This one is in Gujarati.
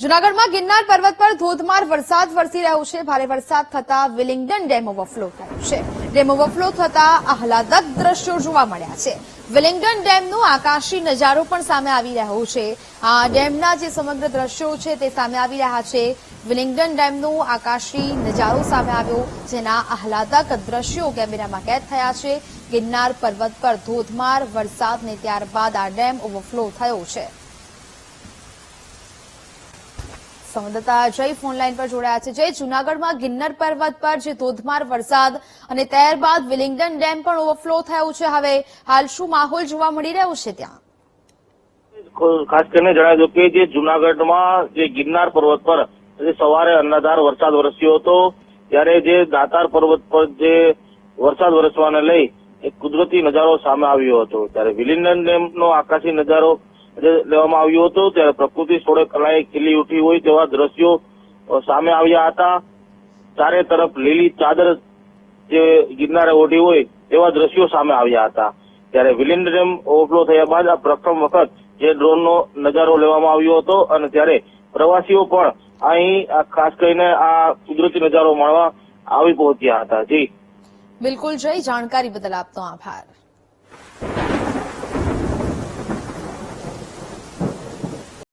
જૂનાગઢમાં ગિરનાર પર્વત પર ધોધમાર વરસાદ વરસી રહ્યો છે. ભારે વરસાદ થતા વિલિંગડન ડેમ ઓવરફ્લો થયો છે. ડેમ ઓવરફ્લો થતા આહલાદક દ્રશ્યો જોવા મળ્યા છે. વિલિંગડન ડેમનો આકાશી નજારો પણ સામે આવી રહ્યો છે. આ ડેમના જે સમગ્ર દ્રશ્યો છે તે સામે આવી રહ્યા છે. વિલિંગડન ડેમનો આકાશી નજારો સામે આવ્યો, જેના આહલાદક દ્રશ્યો કેમેરામાં કેદ થયા છે. ગિરનાર પર્વત પર ધોધમાર વરસાદને ત્યારબાદ આ ડેમ ઓવરફ્લો થયો છે. સંવાદદાતા જય ફોનલાઈન પર જોડાયા છે. જય, જૂનાગઢમાં ગિન્નર પર્વત પર જે ધોધમાર વરસાદ અને ત્યારબાદ વિલિંગડન ડેમ પણ ઓવરફ્લો થયું છે. હવે હાલ શું માહોલ જોવા મળી રહ્યો છે ત્યાં? ખાસ કરીને જણાવી દઉં કે જે જૂનાગઢમાં જે ગિરનાર પર્વત પર સવારે અન્નધાર વરસાદ વરસ્યો હતો, ત્યારે જે દાતાર પર્વત પર જે વરસાદ વરસવાને લઈ એક કુદરતી નજારો સામે આવ્યો હતો. ત્યારે વિલિંગડન ડેમનો આકાશી નજારો લેવામાં આવ્યો હતો, ત્યારે પ્રકૃતિ સોળે કલાએ ખીલી ઉઠી હોય તેવા દ્રશ્યો સામે આવ્યા હતા. ચારે તરફ લીલી ચાદર જે ગિરનારે ઓઢી હોય તેવા દ્રશ્યો સામે આવ્યા હતા. ત્યારે વિલિન ડેમ ઓવરફ્લો થયા બાદ આ પ્રથમ વખત જે ડ્રોનનો નજારો લેવામાં આવ્યો હતો અને ત્યારે પ્રવાસીઓ પણ અહીં ખાસ કરીને આ કુદરતી નજારો માણવા આવી પહોંચ્યા હતા. જી. બિલકુલ, જય. જાણકારી બદલ આપનો આભાર.